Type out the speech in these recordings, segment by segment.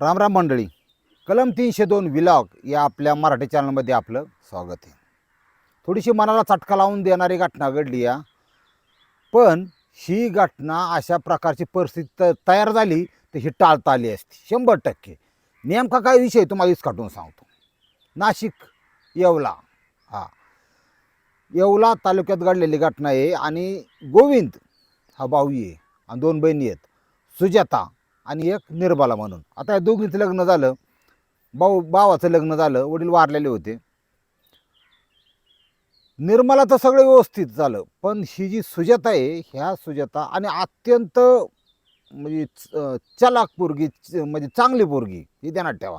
रामराम मंडळी. कलम तीनशे दोन विलॉग या आपल्या मराठी चॅनलमध्ये आपलं स्वागत आहे. थोडीशी मनाला चटका लावून देणारी घटना घडली या. पण ही घटना अशा प्रकारची परिस्थिती त- तयार झाली तर ही टाळता आली असती. शंभर टक्के. नेमका काय विषय तुम्हाला काढून सांगतो. नाशिक येवला. हा. येवला तालुक्यात घडलेली घटना आहे आणि गोविंद हा भाऊ आहे आणि दोन बहिणी आहेत. सुजाता आणि एक निर्मला म्हणून. आता या दोघींचं लग्न झालं. भाऊ भावाचं लग्न झालं. वडील वारलेले होते. निर्मला तर सगळं व्यवस्थित झालं. पण ही जी सुजाता आहे ह्या सुजाता आणि अत्यंत म्हणजे च- चलाक पोरगी च- म्हणजे चांगली पोरगी ही ध्यानात ठेवा.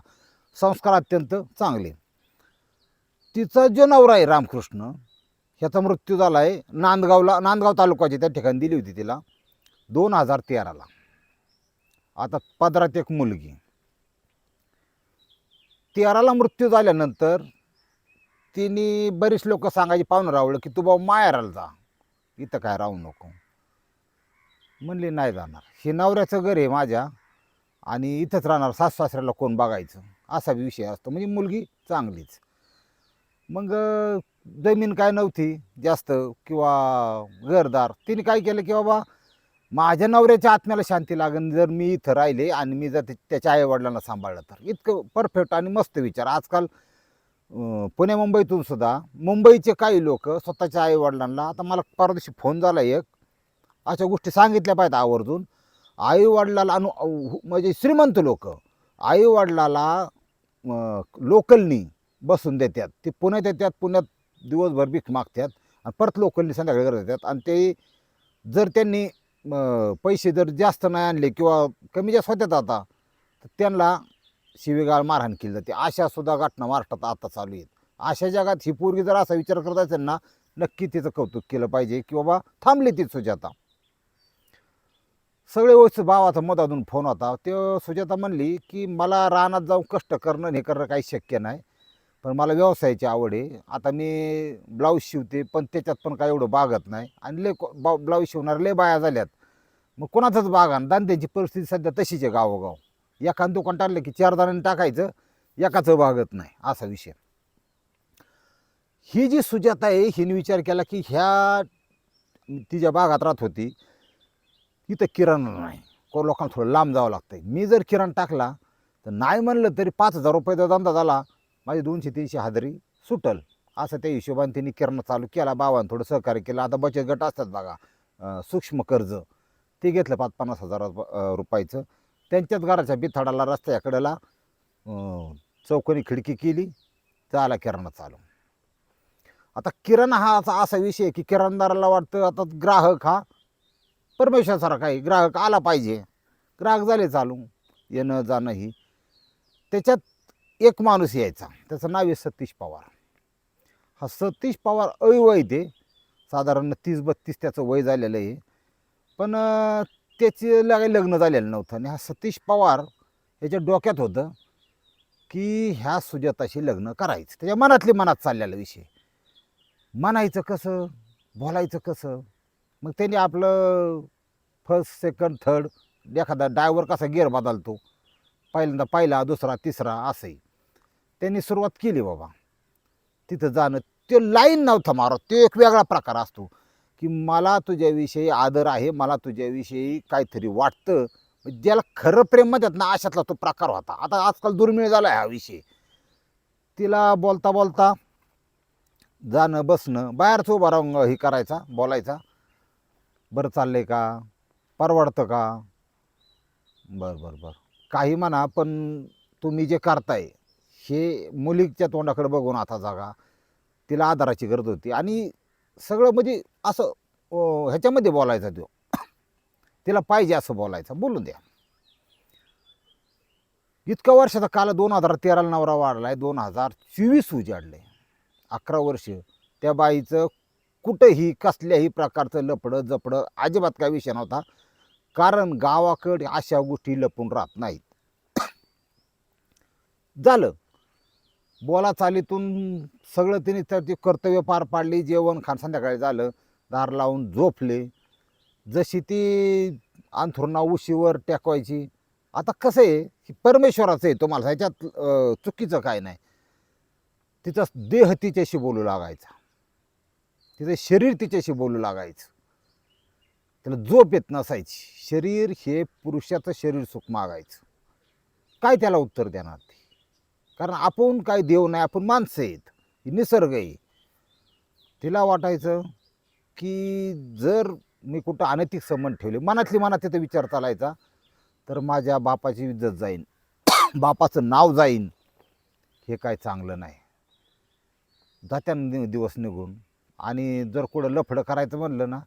संस्कार अत्यंत चांगले. तिचा जो नवरा आहे रामकृष्ण ह्याचा मृत्यू झाला आहे नांदगावला नांदगाव तालुक्याची त्या ठिकाणी दिली होती तिला. दोन हजार तेराला. आता पदरात एक मुलगी. तेराला मृत्यू झाल्यानंतर तिने बरीच लोक सांगायची पाहुणं रावलं की तू बाबा माहेराला जा. इथं काय राहू नको. म्हणली नाही जाणार. हे नवऱ्याचं घर आहे माझ्या आणि इथंच राहणार सास सासऱ्याला कोण बघायचं? असा विषय असतो. म्हणजे मुलगी चांगलीच. मग जमीन काय नव्हती जास्त किंवा घरदार. तिने काय केलं की बाबा माझ्या नवऱ्याच्या आत्म्याला शांती लागेल जर मी इथं राहिले आणि मी जर ते- त्याच्या आईवडिलांना सांभाळलं तर. इतकं परफेक्ट आणि मस्त विचार. आजकाल पुणे मुंबईतून सुद्धा मुंबईचे काही लोक स्वतःच्या आईवडिलांना आता मला परदेशी फोन झाला एक अशा गोष्टी सांगितल्या पाहिजेत आवर्जून. आईवडिलाला अनु म्हणजे श्रीमंत लोक आईवडिलाला लोकलनी बसून देतात. ते पुण्यात येतात पुण्यात दिवसभर भीक मागतात आणि परत लोकलनी संध्याकाळी करत येतात आणि ते जर त्यांनी अं, पैसे जर जास्त नाही आणले किंवा कमी जास्त होत्यात आता तर त्यांना शिवीगाळ मारहाण केली जाते. अशा सुद्धा घटना महाराष्ट्रात आता चालू आहेत. अशा जगात ही पोरगी जर असा विचार करत असेल ना नक्की तिचं कौतुक केलं पाहिजे की बाबा थांबली ती सुजाता. सगळे व्यवस्थित भावाचा मधातून फोन होता. ते सुजाता म्हणली की मला रानात जाऊन कष्ट करणं आणि हे करणं काही शक्य नाही पण मला व्यवसायाची आवड आहे. आता मी ब्लाऊज शिवते पण त्याच्यात पण काय एवढं बागत नाही. आणि लय को- बा ब्लाऊज शिवणार लय बाया झाल्यात. मग कोणाचंच बागान त्यांची परिस्थिती सध्या तशीच आहे गावोगाव. एखादं दुकान टाकलं की चार जणांनी टाकायचं एकाचं बागत नाही. असा विषय. ही जी सुजाता आहे हिने विचार केला की ह्या तिच्या बागात राहत होती. इथं किराणा नाही. को लोकांना थोडं लांब जावं लागतंय. मी जर किराणा टाकला तर नाही म्हणलं तरी पाच हजार रुपयाचा धंदा झाला. माझी दोनशे तीनशे हजारी सुटल. असं त्या हिशोबाने त्यांनी किराणा चालू केला. बाबांनी थोडं सहकार्य केलं. आता बचत गट असतात बघा. सूक्ष्म कर्ज. ते घेतलं पाच पन्नास हजार रुपयाचं. त्यांच्याच घराच्या बिथाडाला रस्त्याकडेला चौकोनी खिडकी केली. चाला किराणा चालू. आता किराणा हा असा असा विषय आहे की किराणदाराला वाटतं आता ग्राहक हा परमेश्वरसारखा आहे. ग्राहक आला पाहिजे. ग्राहक झाले चालू. येणं जाणं ही. त्याच्यात एक माणूस यायचा. त्याचं नाव आहे सतीश पवार. हा सतीश पवार अवय ते साधारण तीस बत्तीस त्याचं वय झालेलं आहे. पण अं, त्याचे काही लग्न झालेलं नव्हतं. आणि हा सतीश पवार याच्या डोक्यात होतं की ह्या सुजाताशी लग्न करायचं. त्याच्या मनातली मनात चाललेला विषय. म्हणायचं कसं? बोलायचं कसं? मग त्यांनी आपलं फर्स्ट सेकंड थर्ड एखादा ड्रायव्हर कसा गिअर बदलतो? पहिल्यांदा पहिला दुसरा तिसरा असंही. त्यांनी सुरुवात केली बाबा. तिथं जाणं ते लाईन नव्हता मारत. तो एक वेगळा प्रकार असतो. की मला तुझ्याविषयी आदर आहे मला तुझ्याविषयी काहीतरी वाटतं. ज्याला खरं प्रेम म्हणतात ना अशातला तो प्रकार होता. आता आजकाल दुर्मिळ झाला आहे हा विषय. तिला बोलता बोलता जाणं बसणं बाहेरच उभा राहून हे करायचा बोलायचा. बरं चाललंय का? परवडतं का? बरं बरं बरं. काही म्हणा पण तुम्ही जे करताय हे मुलीच्या तोंडाकडे बघून आता जागा. तिला आधाराची गरज होती. आणि सगळं म्हणजे असं ह्याच्यामध्ये बोलायचा तो. तिला पाहिजे असं बोलायचं. बोलून द्या. इतक्या वर्षाचा काल दोन हजार तेराला नवरा वाढलाय. दोन हजार चोवीस उजाडले. अकरा वर्ष. त्या बाईचं कुठंही कसल्याही प्रकारचं लपडं जपडं अजिबात काय विषय नव्हता. कारण गावाकडे अशा गोष्टी लपून राहत नाहीत. झालं. बोला चालीतून सगळं तिने तर ती कर्तव्य पार पाडली जेवण खाण संध्याकाळी झालं दार लावून झोपले. जशी ती अंथरुणा उशीवर टेकवायची. आता कसं आहे की परमेश्वराचं आहे तुम्हाला ह्याच्यात चुकीचं काय नाही. तिचा देह तिच्याशी बोलू लागायचा. तिचं शरीर तिच्याशी बोलू लागायचं. त्याला झोप येत नसायची. शरीर हे पुरुषाचं शरीर सुख मागायचं. काय त्याला उत्तर देणार ते? कारण आपण काय देव नाही आपण माणसं आहेत. निसर्ग आहे. तिला वाटायचं की जर मी कुठं अनैतिक संबंध ठेवले मनातली मनात तिथं विचार चालायचा तर माझ्या बापाची इज्जत जाईन. बापाचं नाव जाईन. हे काय चांगलं नाही. जात्या दिवस निघून आणि जर कुठं लफडं करायचं म्हणलं ना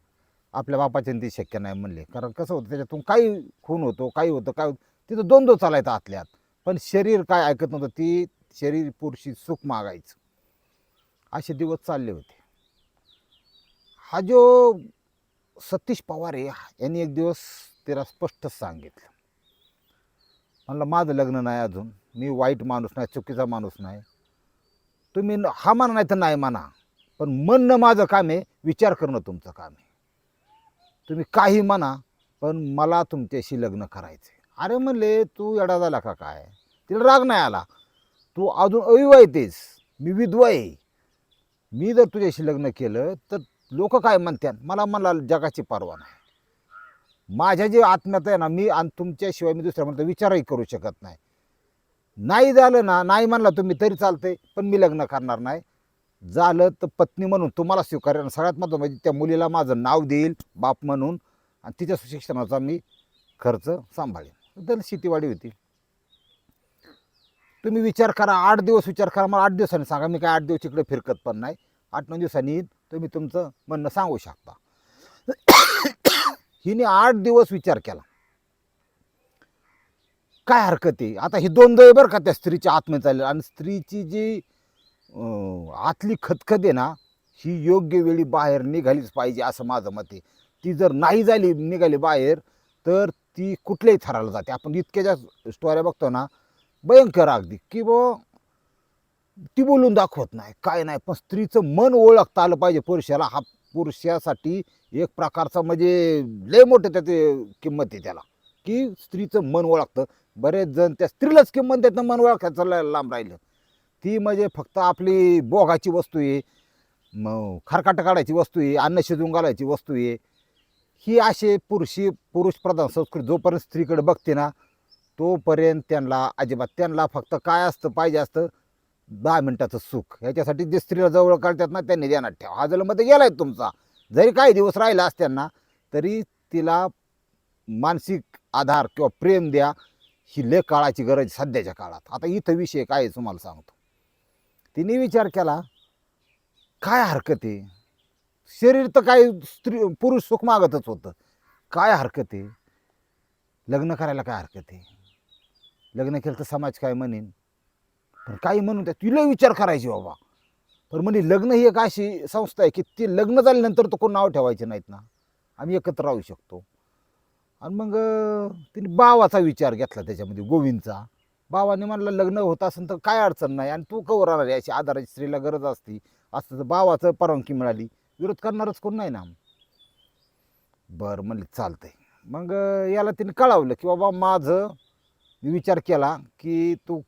आपल्या बापाच्या ते शक्य नाही म्हणले. कारण कसं होतं त्याच्यातून काही खून होतो काही होतं काय होतं तिथं द्वंद्व चालायचं आतल्यात. पण शरीर काय ऐकत नव्हतं ती शरीर पुरुषी सुख मागायचं. असे दिवस चालले होते. हा जो सतीश पवार आहे यांनी एक दिवस तिला स्पष्टच सांगितलं. म्हणलं माझं लग्न नाही अजून. मी वाईट माणूस नाही चुकीचा माणूस नाही. तुम्ही न- हा म्हणा नाही तर नाही म्हणा. पण म्हणणं माझं काम आहे विचार करणं तुमचं काम आहे. तुम्ही काही म्हणा पण मला तुमच्याशी लग्न करायचं आहे अरे म्हणले तू एडा झाला का काय? तिला राग नाही आला. तू अजून अविवाहितेस मी विधवा आहे. मी जर तुझ्याशी लग्न केलं तर लोक काय म्हणतात मला मला जगाची पर्वा नाही. माझ्या जे आत्म्यात आहे ना मी आणि तुमच्याशिवाय मी दुसऱ्या म्हणतो विचारही करू शकत नाही. नाही झालं ना नाही म्हणला तुम्ही तरी चालते पण मी लग्न करणार नाही. झालं तर पत्नी म्हणून तुम्हाला स्वीकारेल आणि सगळ्यात महत्त्वाचं म्हणजे त्या मुलीला माझं नाव देईल बाप म्हणून. आणि तिच्या शिक्षणाचा मी खर्च सांभाळेन. तर शेतीवाडी होती. तुम्ही विचार करा आठ दिवस विचार करा मला आठ दिवसांनी सांगा मी काय आठ दिवस इकडे फिरकत पण नाही. आठ नऊ दिवसांनी तुम्ही तुमचं म्हणणं सांगू शकता. हिने आठ दिवस विचार केला. काय हरकत आहे? आता ही दोन दय बरं का त्या स्त्रीच्या आतमध्ये चालेल आणि स्त्रीची जी आतली खतखत आहे ना ही योग्य वेळी बाहेर निघालीच पाहिजे असं माझं मत आहे. ती जर नाही झाली निघाली बाहेर तर ती कुठल्याही थराला जाते. आपण इतक्या ज्या स्टोऱ्या बघतो ना भयंकर अगदी. की बुवा ती बोलून दाखवत नाही. काय नाही पण स्त्रीचं मन ओळखता आलं पाहिजे पुरुषाला. हा पुरुषासाठी एक प्रकारचा म्हणजे लय मोठं त्याचे किंमत आहे त्याला. की स्त्रीचं मन ओळखतं. बरेच जण त्या स्त्रीलाच किंमत देत मन ओळखायचं लांब राहिलं. ती म्हणजे फक्त आपली बोगाची वस्तू आहे. मग खरकाट काढायची वस्तू आहे अन्न शिजून घालायची वस्तू आहे. ही असे पुरुषी पुरुष प्रधान संस्कृती जोपर्यंत स्त्रीकडे बघते ना तोपर्यंत त्यांना अजिबात त्यांना फक्त काय असतं पाहिजे असतं दहा मिनटाचं सुख. ह्याच्यासाठी जे स्त्रीला जवळ काढतात ना त्यांनी ध्यानात ठेवा. हा जन्ममध्ये गेलाय तुमचा. जरी काही दिवस राहिला असत्यांना तरी तिला मानसिक आधार किंवा प्रेम द्या ही लय काळाची गरज सध्याच्या काळात. आता इथं विषय काय आहे तुम्हाला सांगतो. तिने विचार केला काय हरकत आहे? शरीर तर काय स्त्री पुरुष सुख मागतच होतं. काय हरकत आहे? लग्न करायला काय हरकत आहे? लग्न केलं तर समाज काय म्हणेन? पण काही म्हणून त्या तुला विचार करायची बाबा. पण म्हणे लग्न ही एक अशी संस्था आहे की ती लग्न झाल्यानंतर तर कोण नाव ठेवायचे नाहीत ना. आम्ही एकत्र राहू शकतो. आणि मग तिने बावाचा विचार घेतला त्याच्यामध्ये गोविंदचा. बाबाने म्हणलं लग्न होत असेल तर काय अडचण नाही आणि तू कवर राहणार आहे अशी आधाराची स्त्रीला गरज असती. असतं तर बावाचं परवानगी मिळाली. विरोध करणारच कोण नाही ना बरं म्हणले चालतंय. मग याला तिने कळवलं की बाबा माझं मी विचार केला की तू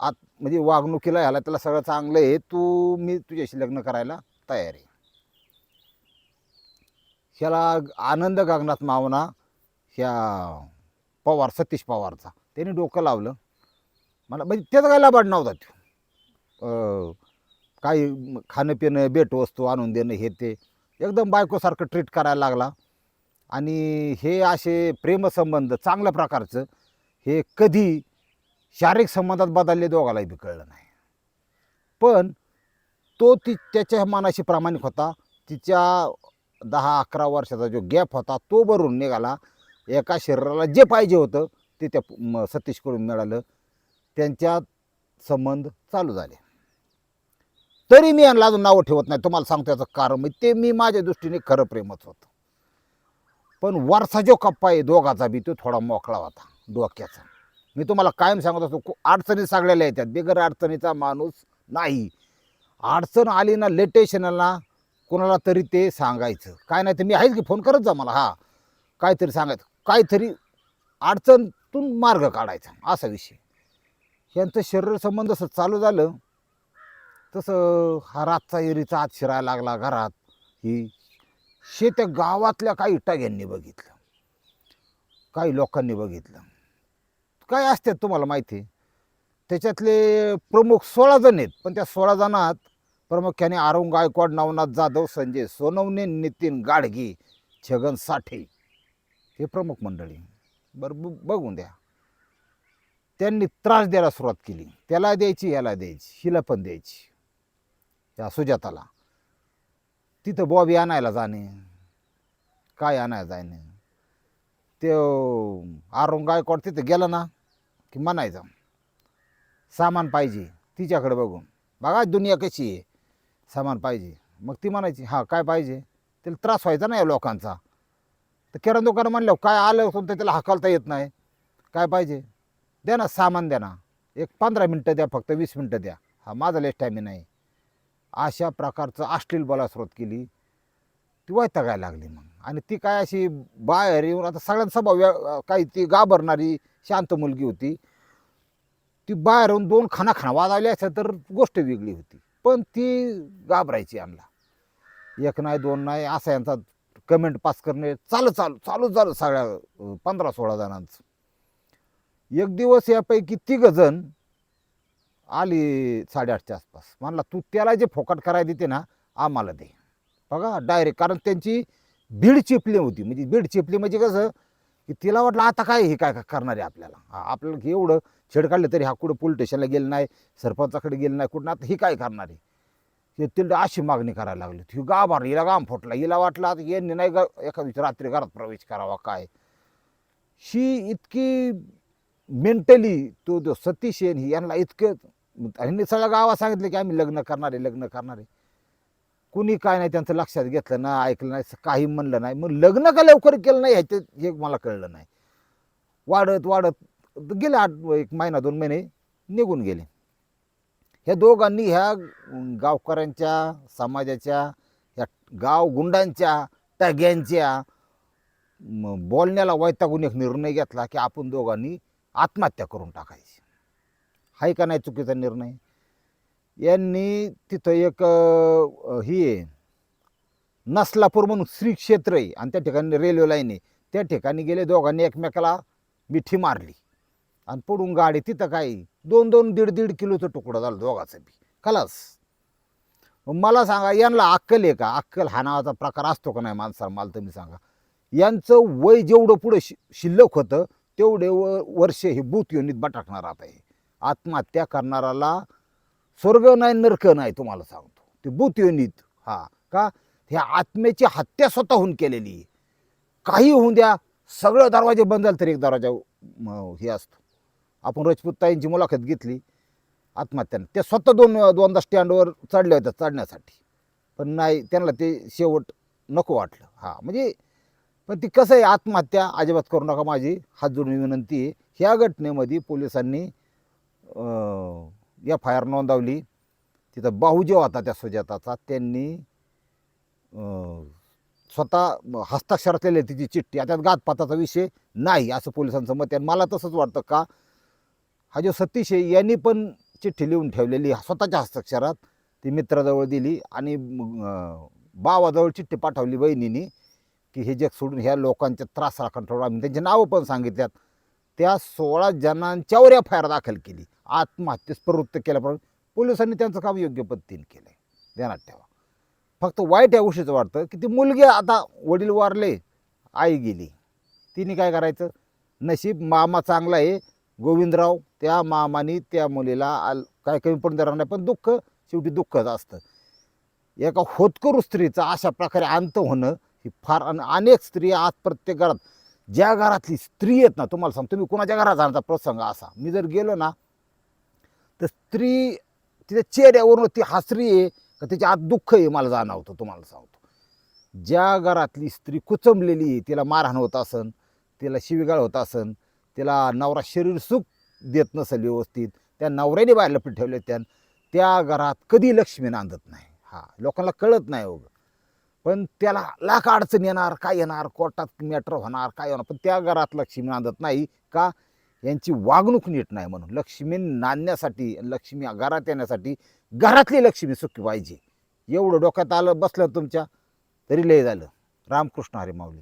आत म्हणजे वागणुकीला ह्याला त्याला सगळं चांगलं आहे तू मी तुझ्याशी लग्न करायला तयार आहे. ह्याला आनंद गगनात मावना ह्या पवार सतीश पवारचा. त्याने डोकं लावलं. मला म्हणजे त्याचा काय लाभाड नव्हता तो काही खाणंपिणं खाणं पिणं भेटवस्तू आणून देणं हे ते. एकदम बायकोसारखं ट्रीट करायला लागला. आणि हे असे प्रेमसंबंध चांगल्या प्रकारचं हे कधी शारीरिक संबंधात बदलले दोघालाही बी कळलं नाही. पण तो ती त्याच्या मनाशी प्रामाणिक होता. तिच्या दहा अकरा वर्षाचा जो गॅप होता तो भरून निघाला. एका शरीराला जे पाहिजे होतं ते त्या म- सतीशकडून मिळालं. त्यांच्यात संबंध चालू झाले. तरी मी यांना अजून नावं ठेवत नाही. तुम्हाला सांगतो याचं कारण. ते मी माझ्या दृष्टीने खरं प्रेमच होतं. पण वारसा जो कप्पा आहे दोघाचा बी तो थोडा मोकळा होता डोक्याचा. मी तुम्हाला कायम सांगत असतो अडचणी सगळ्याला येतात. बिगर अडचणीचा माणूस नाही. अडचण आली ना लेटेशनला कुणाला कोणाला तरी ते सांगायचं. काय नाही तर मी आहेच की फोन करत जा मला. हा. काहीतरी सांगायचं. काहीतरी अडचणतून मार्ग काढायचा. असा विषय. यांचं शरीर संबंध जसं चालू झालं. तसं हा रातचा एरीचा आत शिरायला लागला घरात. ही शेत गावातल्या काही टाग्यांनी बघितलं. काही लोकांनी बघितलं. काय असतात तुम्हाला माहिती? त्याच्यातले प्रमुख सोळा जण आहेत. पण त्या सोळा जणात प्रामुख्याने आरुण गायकवाड नवनाथ जाधव संजय सोनवणे नितीन गाडगे छगन साठे हे प्रमुख मंडळी. बरं ब- बघून द्या. त्यांनी त्रास द्यायला सुरुवात केली. त्याला द्यायची याला द्यायची हिला पण द्यायची. त्या सुजाताला. तिथं बॉबी आणायला जाणे. काय आणायला जाणे? ते आरोंग गायकवाड तिथं गेलं ना की म्हणायचं सामान पाहिजे तिच्याकडे बघून. बघा दुनिया कशी आहे. सामान पाहिजे. मग ती म्हणायची हां काय पाहिजे? त्याला त्रास व्हायचा नाही या लोकांचा. तर किराणा दुकान म्हणलं काय आलं असून तर त्याला हाकलता येत नाही. काय पाहिजे? द्या ना सामान द्या ना. एक पंधरा मिनटं द्या फक्त वीस मिनटं द्या. हा माझा लेस टायमिंग नाही. अशा प्रकारचं अश्लील बोला केली. ती वैतागायला लागली मग. आणि ती काय अशी बाहेर येऊन आता सगळ्यांचा स्वभाव काही ती घाबरणारी शांत मुलगी होती. ती बाहेर येऊन दोन खाना खाना वाजवल्या असत्या तर गोष्ट वेगळी होती. पण ती घाबरायची आणला. एक नाही दोन नाही असा यांचा कमेंट पास करणे चालू चालू चालू झालं सगळ्या पंधरा सोळा जणांचं. एक दिवस यापैकी तिघ जण आली साडेआठच्या आसपास. म्हणला तू त्याला जे फोकट करायला देते ना आम्हाला दे. बघा डायरेक्ट कारण त्यांची भीड चिपली होती. म्हणजे भीड चिपली म्हणजे कसं की तिला वाटलं आता काय हे काय करणार आहे आपल्याला? हा, आपल्याला एवढं छेड काढलं तरी हा कुठं पोलीस स्टेशनला गेलं नाही सरपंचाकडे गेलं नाही कुठं आता ही काय करणार आहे? हे तिला अशी मागणी करायला लागली ही गाभार हिला गाम फुटला. हिला वाटलं आता यांनी नाही गा एका रात्री घरात प्रवेश करावा काय? ही इतकी मेंटली तो जो सतीश येन ही यांना इतकं ह्यांनी सगळ्या गावात सांगितलं की आम्ही लग्न करणारे लग्न करणार आहे. कुणी काय नाही त्यांचं लक्षात घेतलं ना ऐकलं नाही काही म्हणलं नाही. मग लग्न का लवकर केलं नाही ह्याचे हे मला कळलं नाही. वाढत वाढत गेले आठ एक महिना दोन महिने निघून गेले. ह्या दोघांनी ह्या गावकऱ्यांच्या समाजाच्या ह्या गाव गुंडांच्या टग्यांच्या बोलण्याला वैतागून एक निर्णय घेतला की आपण दोघांनी आत्महत्या करून टाकायची. आहे का नाही चुकीचा निर्णय? यांनी तिथं एक ही आहे. नसलापूर म्हणून श्री क्षेत्र आहे. आणि त्या ठिकाणी रेल्वे लाईन आहे. त्या ठिकाणी गेले दोघांनी एकमेकाला मिठी मारली. आणि पडून गाडी तिथं काय? दोन दोन दीड दीड किलोचं तुकडं झालं दोघाचं बी. खलास. मला सांगा यांना अक्कल आहे का? अक्कल हा नावाचा प्रकार असतो का नाही माणसाला? मला तुम्ही सांगा. यांचं वय जेवढं पुढं शि शिल्लक होतं तेवढे व वर्ष हे भूत योनीत बटाकणार आता हे. आत्महत्या करणाराला स्वर्ग नाही नरक नाही तुम्हाला सांगतो. ते भूत योनीत हा. का? ह्या आत्म्याची हत्या स्वतःहून केलेली. आहे. काही होऊन द्या सगळं दरवाजे बंद झाले तरी एक दरवाजा हे असतो. आपण राजपूत मुलाखत घेतली आत्महत्याने. त्या स्वतः दोन दोनदा स्टँडवर चढल्या होत्या चढण्यासाठी. पण नाही त्यांना ते शेवट नको वाटलं हा. म्हणजे पण ती कसं आहे आत्महत्या अजिबात करू नका माझी. हात जोडून विनंती आहे. ह्या घटनेमध्ये पोलिसांनी एफ आय आर नोंदवली. तिथं भाऊजी होता त्या सुजाताचा त्यांनी स्वतः हस्ताक्षर लिहिले तिची चिठ्ठी. आता गातपाताचा विषय नाही असं पोलिसांचं मत आहे. आणि मला तसंच वाटतं का हा जो सतीश आहे यांनी पण चिठ्ठी लिहून ठेवलेली स्वतःच्या हस्ताक्षरात ती मित्राजवळ दिली आणि बावाजवळ चिठ्ठी पाठवली बहिणीने की हे जग सोडून ह्या लोकांच्या त्रासाला कंट्रोल आम्ही. त्यांची नावं पण सांगितल्यात. त्या सोळा जणांच्यावर एफ आय आर दाखल केली. आत्महत्येस प्रवृत्त केल्याप्रमाणे पोलिसांनी त्यांचं काम योग्य पद्धतीने केलं आहे ध्यानात ठेवा. फक्त वाईट या गोष्टीचं वाटतं की ती मुलगी आता वडील वारले आई गेली. तिने काय करायचं? नशीब मामा चांगला आहे गोविंदराव त्या मामाने त्या मुलीला आल काय कमी पण देणार नाही पण दुःख शेवटी दुःखच असतं. एका होतकरू स्त्रीचा अशा प्रकारे अंत होणं ही फार अनेक स्त्रिया आज प्रत्येक घरात ज्या घरातली स्त्री आहेत ना तुम्हाला सांगतो तुम्ही कुणाच्या घरात जाण्याचा प्रसंग असा. मी जर गेलो ना तर स्त्री तिच्या चेहऱ्यावरून ती हसरी आहे का तिच्या आत दुःख आहे मला जाणवतं तुम्हाला सांगतो. ज्या घरातली स्त्री कुचंबलेली आहे तिला मारहाण होत असन तिला शिवीगाळ होत असन तिला नवरा शरीर सुख देत नसेल व्यवस्थित त्या नवऱ्याने बाहेर लपट ठेवले त्यान त्या घरात कधी लक्ष्मी नांदत नाही. हा लोकांना कळत नाही हो पण त्याला लाख अडचण येणार काय येणार कोर्टात मॅटर होणार काय होणार पण त्या घरात लक्ष्मी नांदत नाही. का? यांची वागणूक नीट नाही म्हणून लक्ष्मी नांदण्यासाठी लक्ष्मी घरात येण्यासाठी घरातली लक्ष्मी सुखी पाहिजे. एवढं डोक्यात आलं बसलं तुमच्या तरी लय झालं. रामकृष्ण हरी माऊली.